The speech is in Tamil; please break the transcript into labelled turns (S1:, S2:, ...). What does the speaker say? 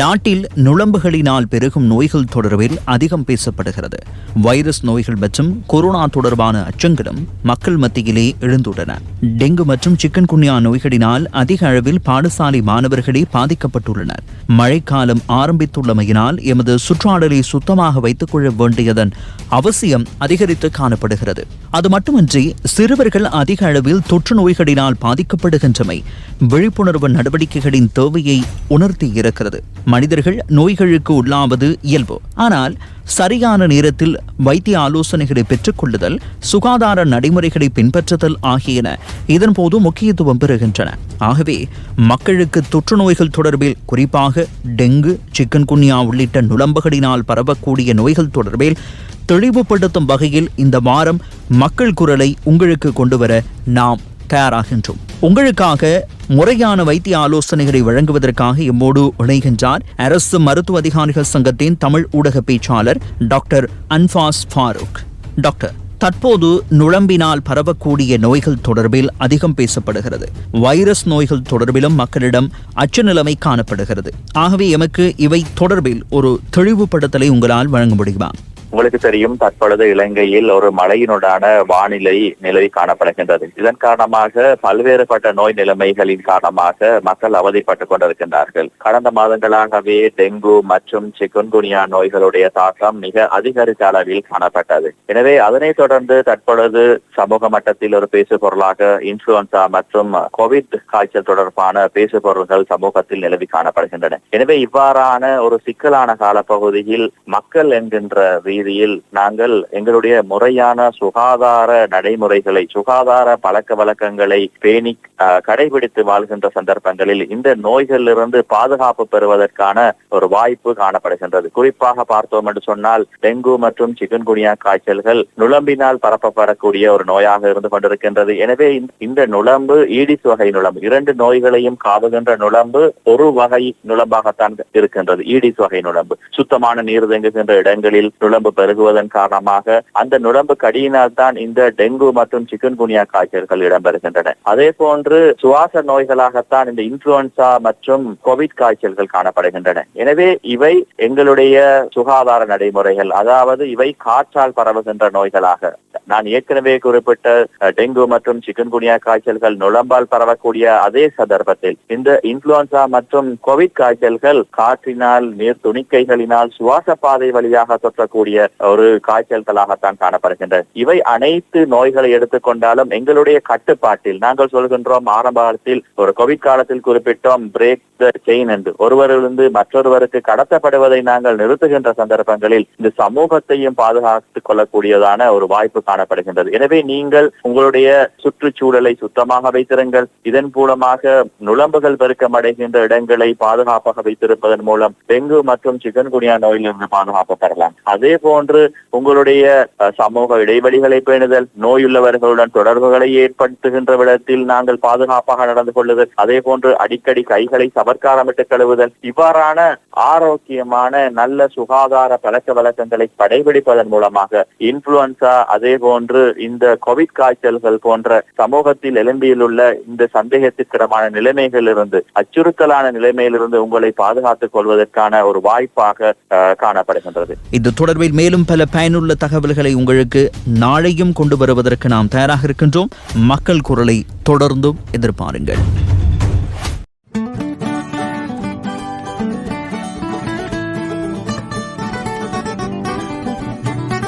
S1: நாட்டில் நுழம்புகளினால் பெருகும் நோய்கள் தொடர்பில் அதிகம் பேசப்படுகிறது. வைரஸ் நோய்கள் மற்றும் கொரோனா தொடர்பான அச்சங்களும் மக்கள் மத்தியிலே எழுந்துள்ளன. டெங்கு மற்றும் சிக்கன் குன்யா நோய்களினால் அதிக அளவில் பாடசாலை மாணவர்களே பாதிக்கப்பட்டுள்ளனர். மழைக்காலம் ஆரம்பித்துள்ளமையினால் எமது சுற்றாடலை சுத்தமாக வைத்துக் கொள்ள வேண்டியதன் அவசியம் அதிகரித்து காணப்படுகிறது. அது மட்டுமின்றி சிறுவர்கள் அதிக அளவில் தொற்று நோய்களினால் பாதிக்கப்படுகின்றமை விழிப்புணர்வு நடவடிக்கைகளின் தேவையை உணர்த்தி இருக்கிறது. மனிதர்கள் நோய்களுக்கு உள்ளாவது இயல்பு. ஆனால் சரியான நேரத்தில் வைத்திய ஆலோசனைகளை பெற்றுக்கொள்ளுதல் சுகாதார நடைமுறைகளை பின்பற்றுதல் ஆகியன இதன்போது முக்கியத்துவம் பெறுகின்றன. ஆகவே மக்களுக்கு தொற்று நோய்கள் தொடர்பில் குறிப்பாக டெங்கு சிக்கன்குன்யா உள்ளிட்ட நுழம்புகளினால் பரவக்கூடிய நோய்கள் தொடர்பில் தெளிவுபடுத்தும் வகையில் இந்த வாரம் மக்கள் குரலை உங்களுக்கு கொண்டு வர நாம் தயாராகின்றோம். உங்களுக்காக முறையான வைத்திய ஆலோசனைகளை வழங்குவதற்காக எம்மோடு இணைகின்றார் அரசு மருத்துவ அதிகாரிகள் சங்கத்தின் தமிழ் ஊடக பேச்சாளர் டாக்டர் அன்பாஸ் ஃபாரூக். டாக்டர் தற்போது நுழம்பினால் பரவக்கூடிய நோய்கள் தொடர்பில் அதிகம் பேசப்படுகிறது. வைரஸ் நோய்கள் தொடர்பிலும் மக்களிடம் அச்ச நிலைமை காணப்படுகிறது. ஆகவே எமக்கு இவை தொடர்பில் ஒரு தெளிவுபடுத்தலை உங்களால் வழங்க முடியுமா?
S2: உங்களுக்கு தெரியும் தற்பொழுது இலங்கையில் ஒரு மழையினுடான வானிலை நிலவி காணப்படுகின்றது. இதன் காரணமாக பல்வேறுபட்ட நோய் நிலைமைகளின் காரணமாக மக்கள் அவதிப்பட்டுக் கொண்டிருக்கின்றார்கள். கடந்த மாதங்களாகவே டெங்கு மற்றும் சிக்குன்குனியா நோய்களுடைய தாக்கம் மிக அதிகரித்த அளவில் காணப்பட்டது. எனவே அதனைத் தொடர்ந்து தற்பொழுது சமூக மட்டத்தில் ஒரு பேசு பொருளாக இன்ஃபுளுன்சா மற்றும் கோவிட் காய்ச்சல் தொடர்பான பேசு பொருள்கள் சமூகத்தில் நிலவி காணப்படுகின்றன. எனவே இவ்வாறான ஒரு சிக்கலான காலப்பகுதியில் மக்கள் என்கின்ற ரீதியில் நாங்கள் எங்களுடைய முறையான சுகாதார நடைமுறைகளை சுகாதார பழக்க வழக்கங்களை பேணி கடைபிடித்து வாழ்கின்ற சந்தர்ப்பங்களில் இந்த நோய்களிலிருந்து பாதுகாப்பு பெறுவதற்கான ஒரு வாய்ப்பு காணப்படுகின்றது. குறிப்பாக பார்த்தோம் என்று சொன்னால் டெங்கு மற்றும் சிக்கன்குனியா காய்ச்சல்கள் நுழம்பினால் பரப்பப்படக்கூடிய ஒரு நோயாக இருந்து கொண்டிருக்கின்றது. எனவே இந்த- இந்த ஈடிஸ் வகை நுழம்பு இரண்டு நோய்களையும் காவுகின்ற நுழம்பு ஒரு வகை நுழம்பாகத்தான் இருக்கின்றது ஈடிஸ் வகை நுழம்பு. சுத்தமான நீர் தேங்குகின்ற இடங்களில் நுழம்பு பெருகுவதன் காரணமாக அந்த நுழம்பு கடியினால் தான் இந்த டெங்கு மற்றும் சிக்கன்குனியா காய்ச்சல்கள் இடம்பெறுகின்றன. அதே போன்று சுவாச நோய்களாகத்தான் இந்த இன்ஃபுளுன்சா மற்றும் கோவிட் காய்ச்சல்கள் காணப்படுகின்றன. எனவே இவை எங்களுடைய சுகாதார நடைமுறைகள். அதாவது இவை காற்றால் பரவுகின்ற நோய்களாக நான் ஏற்கனவே குறிப்பிட்ட டெங்கு மற்றும் சிக்கன்குனியா காய்ச்சல்கள் நுழம்பால் பரவக்கூடிய அதே சந்தர்ப்பத்தில் இந்த இன்ஃபுளுன்சா மற்றும் கோவிட் காய்ச்சல்கள் காற்றினால் நீர் துணிக்கைகளினால் சுவாச பாதை வழியாக தொற்றக்கூடிய ஒரு காய்ச்சல்களாகத்தான் காணப்படுகின்றன. இவை அனைத்து நோய்களை எடுத்துக்கொண்டாலும் எங்களுடைய கட்டுப்பாட்டில் நாங்கள் சொல்கின்றோம் ஆரம்ப காலத்தில் ஒரு கோவிட் காலத்தில் குறிப்பிட்டோம் பிரேக் த செயின் என்று. ஒருவரிலிருந்து மற்றொருவருக்கு கடத்தப்படுவதை நாங்கள் நிறுத்துகின்ற சந்தர்ப்பங்களில் இந்த சமூகத்தையும் பாதுகாத்துக் கொள்ளக்கூடியதான ஒரு வாய்ப்பு காணப்படுகின்றது. எனவே நீங்கள் உங்களுடைய சுற்றுச்சூழலை சுத்தமாக வைத்திருங்கள். இதன் மூலமாக நுழம்புகள் பெருக்கம் அடைகின்ற இடங்களை பாதுகாப்பாக வைத்திருப்பதன் மூலம் டெங்கு மற்றும் சிக்கன்குனியா நோயிலிருந்து பாதுகாப்பு பெறலாம். அதே போன்று உங்களுடைய சமூக இடைவெளிகளை பேணுதல் நோயுள்ளவர்களுடன் தொடர்புகளை ஏற்படுத்துகின்ற விடத்தில் நாங்கள் பாதுகாப்பாக நடந்து கொள்ளுதல் அதே போன்று அடிக்கடி கைகளை சபர்க்காரமிட்டு கழுவுதல் இவ்வாறான ஆரோக்கியமான நல்ல சுகாதார பழக்க வழக்கங்களை கடைபிடிப்பதன் மூலமாக இன்ஃபுளுன்சா அதே போன்று இந்த கோவிட் காய்ச்சல்கள் போன்ற சமூகத்தில் எழும்பியுள்ள இந்த சந்தேகத்திற்கிடமான நிலைமைகளிலிருந்து அச்சுறுத்தலான நிலைமையிலிருந்து உங்களை பாதுகாத்துக் கொள்வதற்கான ஒரு வாய்ப்பாக காணப்படுகின்றது.
S1: இது தொடர்பில் மேலும் பல பயனுள்ள தகவல்களை உங்களுக்கு நாளையும் கொண்டு வருவதற்கு நாம் தயாராக இருக்கின்றோம். மக்கள் குரலை தொடர்ந்தும் எதிர்பாருங்கள்.